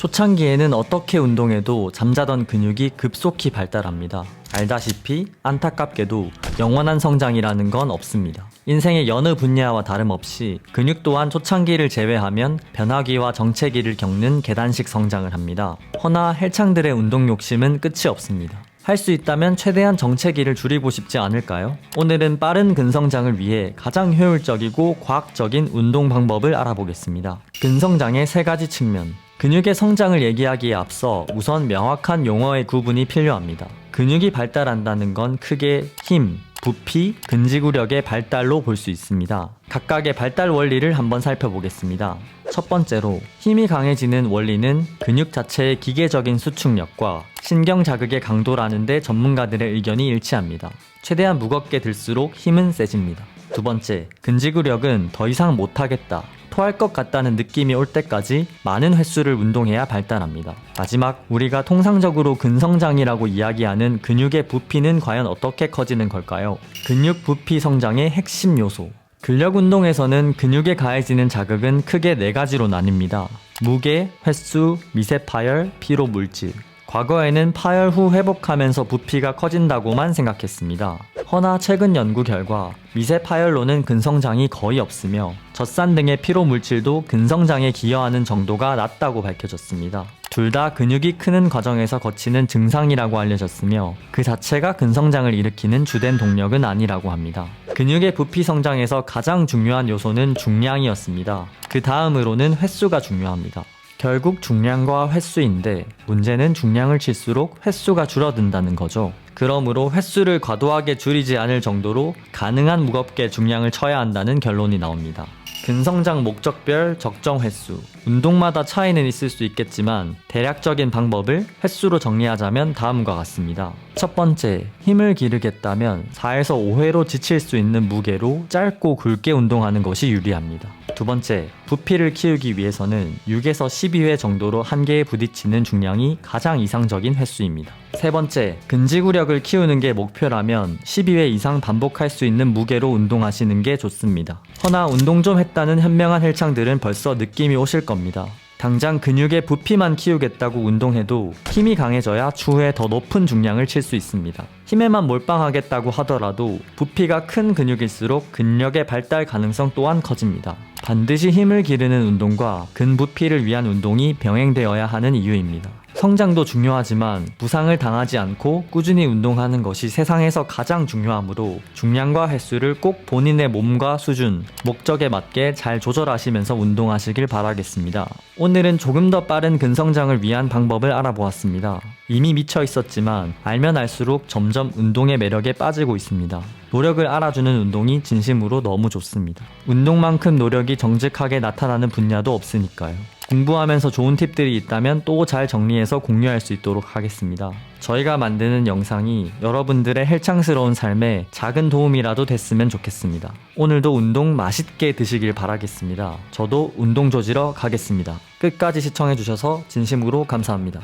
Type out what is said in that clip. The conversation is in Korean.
초창기에는 어떻게 운동해도 잠자던 근육이 급속히 발달합니다. 알다시피 안타깝게도 영원한 성장이라는 건 없습니다. 인생의 여느 분야와 다름없이 근육 또한 초창기를 제외하면 변화기와 정체기를 겪는 계단식 성장을 합니다. 허나 헬창들의 운동 욕심은 끝이 없습니다. 할수 있다면 최대한 정체기를 줄이고 싶지 않을까요? 오늘은 빠른 근성장을 위해 가장 효율적이고 과학적인 운동 방법을 알아보겠습니다. 근성장의 세 가지 측면. 근육의 성장을 얘기하기에 앞서 우선 명확한 용어의 구분이 필요합니다. 근육이 발달한다는 건 크게 힘, 부피, 근지구력의 발달로 볼 수 있습니다. 각각의 발달 원리를 한번 살펴보겠습니다. 첫 번째로 힘이 강해지는 원리는 근육 자체의 기계적인 수축력과 신경 자극의 강도라는데 전문가들의 의견이 일치합니다. 최대한 무겁게 들수록 힘은 세집니다. 두 번째, 근지구력은 더 이상 못하겠다. 토할 것 같다는 느낌이 올 때까지 많은 횟수를 운동해야 발달합니다. 마지막, 우리가 통상적으로 근성장이라고 이야기하는 근육의 부피는 과연 어떻게 커지는 걸까요? 근육 부피 성장의 핵심 요소. 근력 운동에서는 근육에 가해지는 자극은 크게 네 가지로 나뉩니다. 무게, 횟수, 미세 파열, 피로 물질. 과거에는 파열 후 회복하면서 부피가 커진다고만 생각했습니다. 허나 최근 연구 결과 미세 파열로는 근성장이 거의 없으며 젖산 등의 피로 물질도 근성장에 기여하는 정도가 낮다고 밝혀졌습니다. 둘 다 근육이 크는 과정에서 거치는 증상이라고 알려졌으며 그 자체가 근성장을 일으키는 주된 동력은 아니라고 합니다. 근육의 부피 성장에서 가장 중요한 요소는 중량이었습니다. 그 다음으로는 횟수가 중요합니다. 결국 중량과 횟수인데 문제는 중량을 칠수록 횟수가 줄어든다는 거죠. 그러므로 횟수를 과도하게 줄이지 않을 정도로 가능한 무겁게 중량을 쳐야 한다는 결론이 나옵니다. 근성장 목적별 적정 횟수. 운동마다 차이는 있을 수 있겠지만 대략적인 방법을 횟수로 정리하자면 다음과 같습니다. 첫 번째, 힘을 기르겠다면 4에서 5회로 지칠 수 있는 무게로 짧고 굵게 운동하는 것이 유리합니다. 두 번째, 부피를 키우기 위해서는 6에서 12회 정도로 한계에 부딪히는 중량이 가장 이상적인 횟수입니다. 세 번째, 근지구력을 키우는 게 목표라면 12회 이상 반복할 수 있는 무게로 운동하시는 게 좋습니다. 허나 운동 좀 했다는 현명한 헬창들은 벌써 느낌이 오실 겁니다. 당장 근육의 부피만 키우겠다고 운동해도 힘이 강해져야 추후에 더 높은 중량을 칠 수 있습니다. 힘에만 몰빵하겠다고 하더라도 부피가 큰 근육일수록 근력의 발달 가능성 또한 커집니다. 반드시 힘을 기르는 운동과 근부피를 위한 운동이 병행되어야 하는 이유입니다. 성장도 중요하지만 부상을 당하지 않고 꾸준히 운동하는 것이 세상에서 가장 중요하므로 중량과 횟수를 꼭 본인의 몸과 수준, 목적에 맞게 잘 조절하시면서 운동하시길 바라겠습니다. 오늘은 조금 더 빠른 근성장을 위한 방법을 알아보았습니다. 이미 미쳐 있었지만 알면 알수록 점점 운동의 매력에 빠지고 있습니다. 노력을 알아주는 운동이 진심으로 너무 좋습니다. 운동만큼 노력이 정직하게 나타나는 분야도 없으니까요. 공부하면서 좋은 팁들이 있다면 또 잘 정리해서 공유할 수 있도록 하겠습니다. 저희가 만드는 영상이 여러분들의 헬창스러운 삶에 작은 도움이라도 됐으면 좋겠습니다. 오늘도 운동 맛있게 드시길 바라겠습니다. 저도 운동 조지러 가겠습니다. 끝까지 시청해주셔서 진심으로 감사합니다.